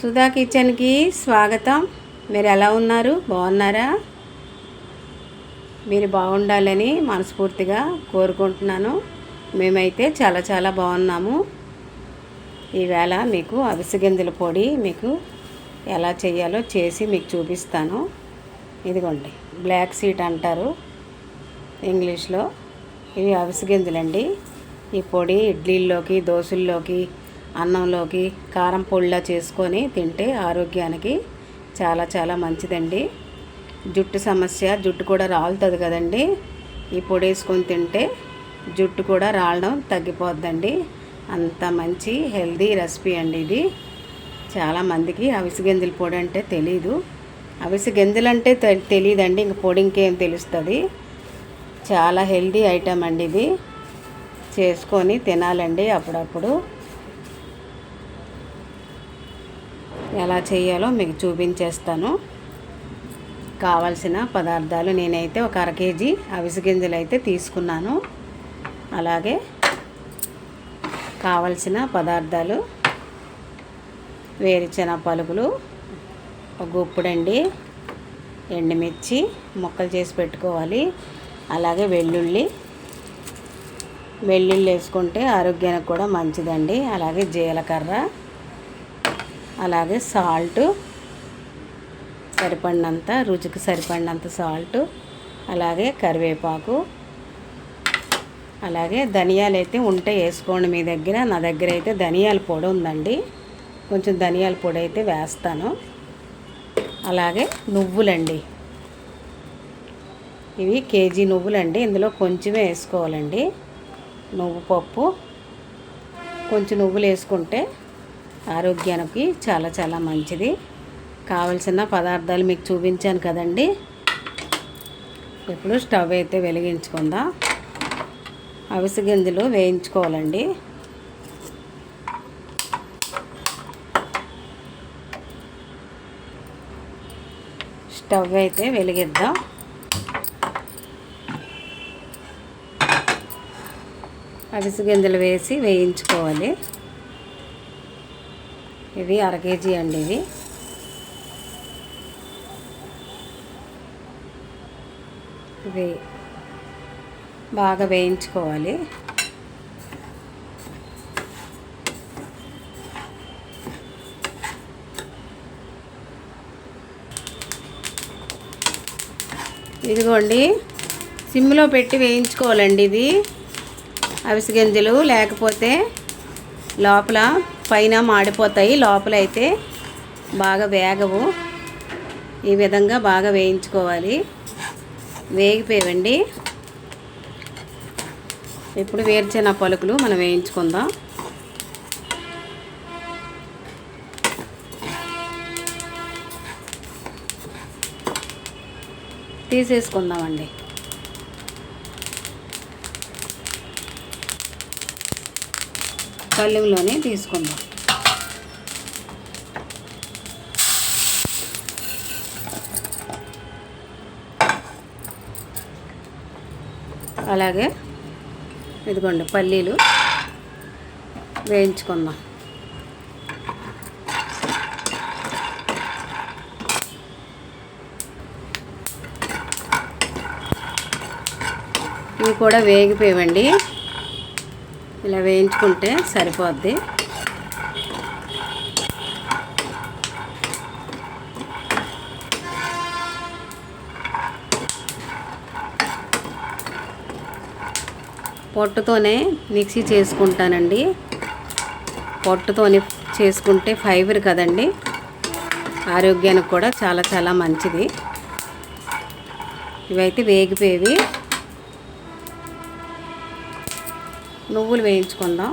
సుధా కిచెన్కి స్వాగతం. మీరు ఎలా ఉన్నారు? బాగున్నారా? మీరు బాగుండాలని మనస్ఫూర్తిగా కోరుకుంటున్నాను. మేమైతే చాలా చాలా బాగున్నాము. ఈవేళ మీకు అవిసె గింజల పొడి మీకు ఎలా చేయాలో చేసి మీకు చూపిస్తాను. ఇదిగోండి బ్లాక్ సీట్ అంటారు ఇంగ్లీష్లో. ఇవి అవిసె గింజలండి. ఈ పొడి ఇడ్లీల్లోకి దోశల్లోకి అన్నంలోకి కారం పొడిలా చేసుకొని తింటే ఆరోగ్యానికి చాలా చాలా మంచిదండి. జుట్టు సమస్య జుట్టు కూడా రాలుతుంది కదండి. ఈ పొడి వేసుకొని తింటే జుట్టు కూడా రాలడం తగ్గిపోద్దండి. అంత మంచి హెల్దీ రెసిపీ అండి ఇది. చాలామందికి అవిసె గింజల పొడి అంటే తెలీదు. అవిసె గింజలు అంటే తె- తెలియదండి ఇంక పొడి ఇంకేం తెలుస్తుంది. చాలా హెల్దీ ఐటెం అండి ఇది. చేసుకొని తినాలండి అప్పుడప్పుడు. ఎలా చేయాలో మీకు చూపించేస్తాను. కావలసిన పదార్థాలు నేనైతే ఒక అర కేజీ అవిసె గింజలు అయితే తీసుకున్నాను. అలాగే కావలసిన పదార్థాలు వేరుచెన పలుకులు ఒక గుప్పుడండి ఎండుమిర్చి ముక్కలు చేసి పెట్టుకోవాలి. అలాగే వెల్లుల్లి వెల్లుల్లి వేసుకుంటే ఆరోగ్యానికి కూడా మంచిదండి. అలాగే జీలకర్ర అలాగే సాల్ట్ సరిపడినంత రుచికి సరిపడినంత సాల్ట్ అలాగే కరివేపాకు అలాగే ధనియాలు అయితే ఉంటే వేసుకోండి మీ దగ్గర. నా దగ్గర అయితే ధనియాల పొడి ఉందండి. కొంచెం ధనియాల పొడి అయితే వేస్తాను. అలాగే నువ్వులండి. ఇవి కేజీ నువ్వులండి. ఇందులో కొంచెమే వేసుకోవాలండి. నువ్వు పప్పు కొంచెం నువ్వులు వేసుకుంటే ఆరోగ్యానికి చాలా చాలా మంచిది. కావలసిన పదార్థాలు మీకు చూపించాను కదండి. ఇప్పుడు స్టవ్ అయితే వెలిగించుకుందాం. అవిసె గింజలు వేయించుకోవాలండి. స్టవ్ అయితే వెలిగిద్దాం. అవిసె గింజలు వేసి వేయించుకోవాలి. ఇవి అర కేజీ అండి ఇవి. ఇవి బాగా వేయించుకోవాలి. ఇదిగోండి సిమ్లో పెట్టి వేయించుకోవాలండి ఇది. అవిసె గింజలు లేకపోతే లోపల పైన మాడిపోతాయి. లోపల అయితే బాగా వేగవు. ఈ విధంగా బాగా వేయించుకోవాలి. వేగిపోయావండి. ఇప్పుడు వేరుచెన పలుకులు మనం వేయించుకుందాం. తీసేసుకుందామండి. పల్లెంలోనే తీసుకుందాం. అలాగే ఇదిగోండి పల్లీలు వేయించుకుందాం. ఇవి కూడా వేగిపోయావండి. ఇలా వేయించుకుంటే సరిపోద్ది. పొట్టుతోనే మిక్సీ చేసుకుంటానండి. పొట్టుతోనే చేసుకుంటే ఫైబర్ కదండి. ఆరోగ్యానికి కూడా చాలా చాలా మంచిది. ఇవైతే వేగిపోయేవి. నువ్వులు వేయించుకుందాం.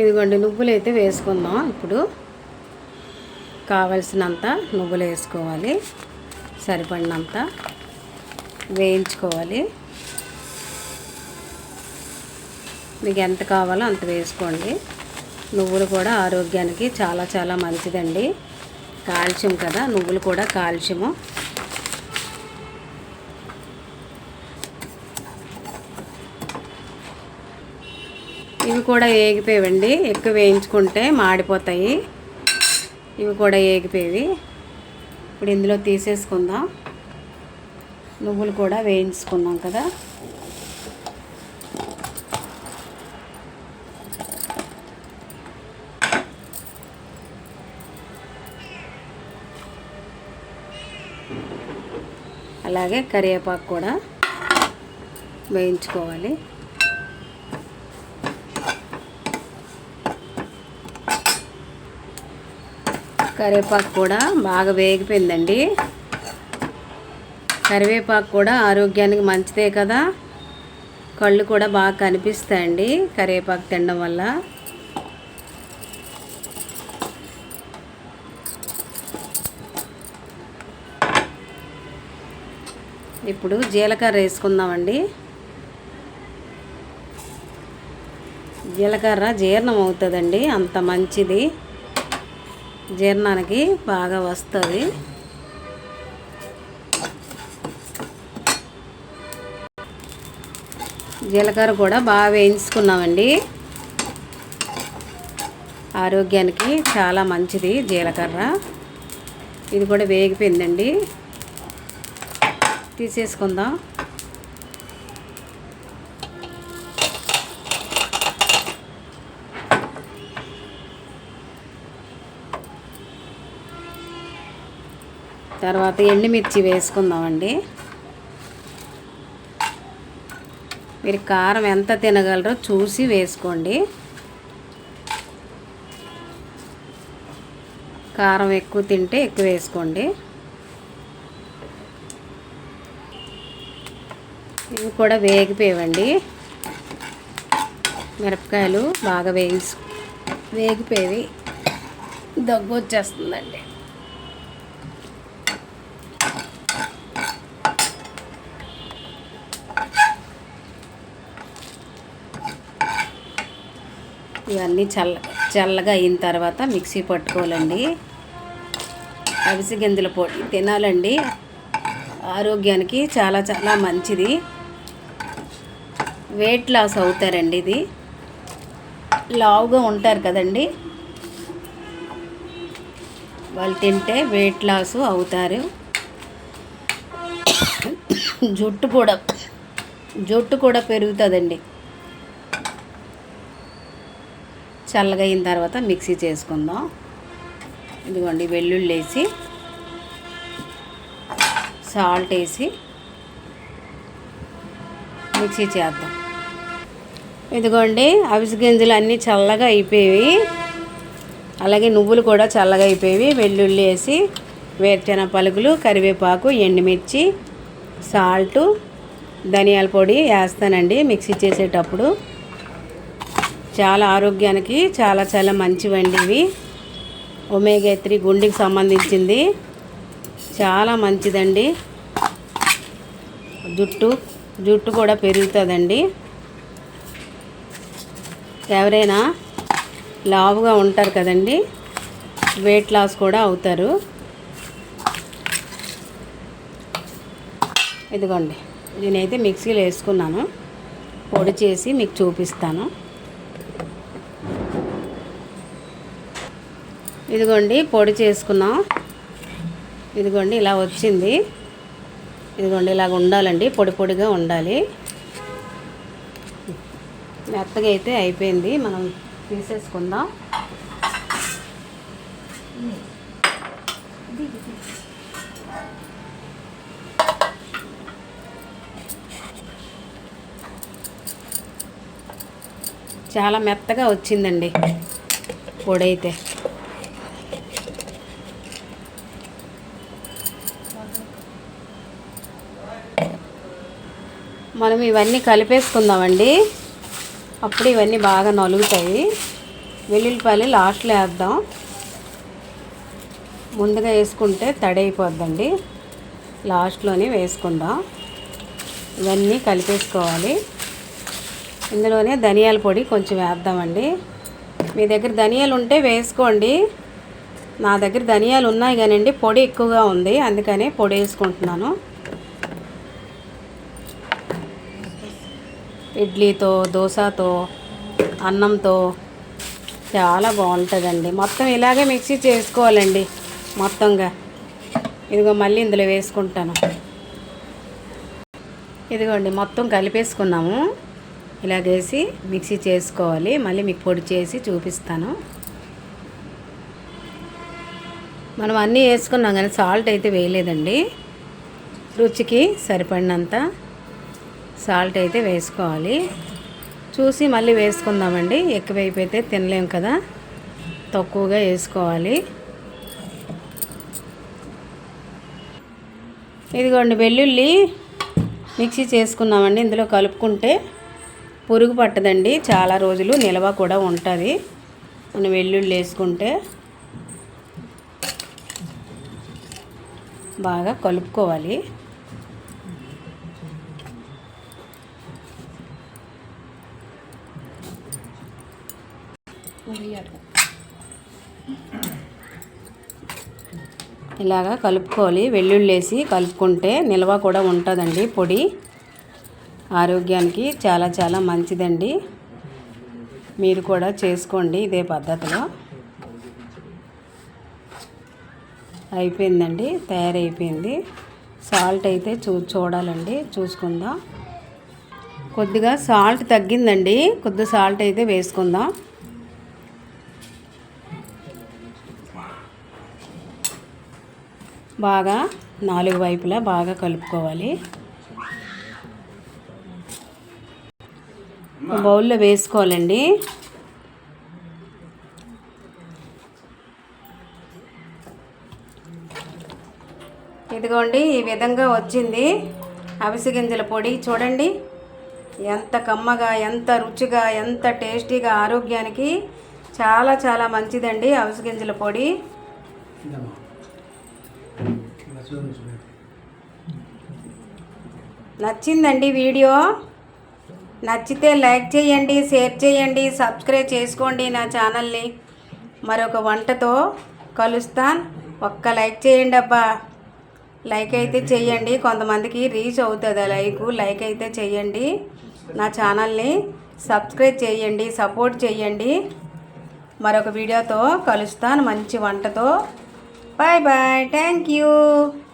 ఇదిగోండి నువ్వులు అయితే వేసుకుందాం ఇప్పుడు. కావలసినంత నువ్వులు వేసుకోవాలి. సరిపడినంత వేయించుకోవాలి. మీకు ఎంత కావాలో అంత వేసుకోండి. నువ్వులు కూడా ఆరోగ్యానికి చాలా చాలా మంచిదండి. కాల్షియం కదా నువ్వులు కూడా కాల్షియము. ఇవి కూడా ఏగిపోయావండి. ఎక్కువ వేయించుకుంటే మాడిపోతాయి. ఇవి కూడా ఏగిపోయేవి. ఇప్పుడు ఇందులో తీసేసుకుందాం. నువ్వులు కూడా వేయించుకున్నాం కదా. అలాగే కరివేపాకు కూడా వేయించుకోవాలి. కరివేపాకు కూడా బాగా వేగిపోయిందండి. కరివేపాకు కూడా ఆరోగ్యానికి మంచిదే కదా. కళ్ళు కూడా బాగా కనిపిస్తాయండి కరివేపాకు తినడం వల్ల. ఇప్పుడు జీలకర్ర వేసుకుందామండి. జీలకర్ర జీర్ణం అవుతుందండి అంత మంచిది. జీర్ణానికి బాగా వస్తుంది. జీలకర్ర కూడా బాగా వేయించుకున్నామండి. ఆరోగ్యానికి చాలా మంచిది జీలకర్ర. ఇది కూడా వేగిపోయిందండి. తీసేసుకుందాం. తర్వాత ఎండుమిర్చి వేసుకుందామండి. మీరు కారం ఎంత తినగలరో చూసి వేసుకోండి. కారం ఎక్కువ తింటే ఎక్కువ వేసుకోండి. ఇవి కూడా వేగిపోయేవండి. మిరపకాయలు బాగా వేయించు వేగిపోయేవి. దగ్గు వచ్చేస్తుందండి. ఇవన్నీ చల్ల చల్లగా అయిన తర్వాత మిక్సీ పట్టుకోవాలండి. అవిసి గింజల పొడి తినాలండి. ఆరోగ్యానికి చాలా చాలా మంచిది. వెయిట్ లాస్ అవుతారండి ఇది. లావుగా ఉంటారు కదండి. వాళ్ళు తింటే వెయిట్ లాస్ అవుతారు. జుట్టు కూడా జుట్టు కూడా పెరుగుతుందండి. చల్లగా అయిన తర్వాత మిక్సీ చేసుకుందాం. ఇదిగోండి వెల్లుల్లి వేసి సాల్ట్ వేసి మిక్సీ చేద్దాం. ఇదిగోండి అవిసి గింజలు అన్నీ చల్లగా అయిపోయి అలాగే నువ్వులు కూడా చల్లగా అయిపోయి వెల్లుల్లి వేసి వేరుచెన పలుకులు కరివేపాకు ఎండుమిర్చి సాల్టు ధనియాల పొడి వేస్తానండి మిక్సీ చేసేటప్పుడు. చాలా ఆరోగ్యానికి చాలా చాలా మంచివండి ఇవి. ఒమేగా త్రీ గుండెకి సంబంధించింది. చాలా మంచిదండి. జుట్టు జుట్టు కూడా పెరుగుతుందండి. ఎవరైనా లావుగా ఉంటారు కదండి వెయిట్ లాస్ కూడా అవుతారు. ఇదిగోండి నేనైతే మిక్సీలో వేసుకున్నాను. పొడి చేసి మీకు చూపిస్తాను. ఇదిగోండి పొడి చేసుకున్నాం. ఇదిగోండి ఇలా వచ్చింది. ఇదిగోండి ఇలాగ ఉండాలండి పొడి పొడిగా ఉండాలి. మెత్తగా అయితే అయిపోయింది మనం తీసేసుకుందాం. చాలా మెత్తగా వచ్చిందండి పొడి అయితే మనం ఇవన్నీ కలిపేసుకుందామండి. అప్పుడు ఇవన్నీ బాగా నలుగుతాయి. వెల్లుల్లిపాయలు లాస్ట్లో వేద్దాం. ముందుగా వేసుకుంటే తడైపోద్దండి. లాస్ట్లోనే వేసుకుందాం. ఇవన్నీ కలిపేసుకోవాలి. ఇందులోనే ధనియాల పొడి కొంచెం వేద్దామండి. మీ దగ్గర ధనియాలు ఉంటే వేసుకోండి. నా దగ్గర ధనియాలు ఉన్నాయి కానండి పొడి ఎక్కువగా ఉంది. అందుకనే పొడి వేసుకుంటున్నాను. ఇడ్లీతో దోశతో అన్నంతో చాలా బాగుంటుందండి. మొత్తం ఇలాగే మిక్సీ చేసుకోవాలండి మొత్తంగా. ఇదిగో మళ్ళీ ఇందులో వేసుకుంటాను. ఇదిగోండి మొత్తం కలిపేసుకున్నాము. ఇలాగేసి మిక్సీ చేసుకోవాలి. మళ్ళీ మీకు పొడి చేసి చూపిస్తాను. మనం అన్నీ వేసుకున్నాం కానీ సాల్ట్ అయితే వేయలేదండి. రుచికి సరిపడినంత సాల్ట్ అయితే వేసుకోవాలి. చూసి మళ్ళీ వేసుకుందామండి. ఎక్కువైపోతే తినలేం కదా. తక్కువగా వేసుకోవాలి. ఇదిగోండి వెల్లుల్లి మిక్సీ చేసుకున్నామండి. ఇందులో కలుపుకుంటే పురుగు పట్టదండి. చాలా రోజులు నిల్వ కూడా ఉంటుంది. మనం వెల్లుల్లి వేసుకుంటే బాగా కలుపుకోవాలి. ఇలాగా కలుపుకోవాలి. వెల్లుల్లి వేసి కలుపుకుంటే నిల్వ కూడా ఉంటుందండి పొడి. ఆరోగ్యానికి చాలా చాలా మంచిదండి. మీరు కూడా చేసుకోండి ఇదే పద్ధతిలో. అయిపోయిందండి తయారైపోయింది. సాల్ట్ అయితే చూ చూడాలండి చూసుకుందాం. కొద్దిగా సాల్ట్ తగ్గిందండి కొద్ది సాల్ట్ అయితే వేసుకుందాం. బాగా నాలుగు వైపులా బాగా కలుపుకోవాలి. బౌల్లో వేసుకోవాలండి. ఇదిగోండి ఈ విధంగా వచ్చింది అవిసె గింజల పొడి. చూడండి ఎంత కమ్మగా ఎంత రుచిగా ఎంత టేస్టీగా ఆరోగ్యానికి చాలా చాలా మంచిదండి అవిసె గింజల పొడి. నచ్చిందండి వీడియో? నచ్చితే లైక్ చేయండి షేర్ చేయండి సబ్స్క్రైబ్ చేసుకోండి నా ఛానల్ని. మరొక వంటతో కలుస్తాను. ఒక్క లైక్ చేయండి అబ్బా. లైక్ అయితే చేయండి. కొంతమందికి రీచ్ అవుతుంది ఆ లైక్. లైక్ అయితే చేయండి. నా ఛానల్ని సబ్స్క్రైబ్ చేయండి సపోర్ట్ చేయండి. మరొక వీడియోతో కలుస్తాను. మంచి వంటతో bye bye. Thank you.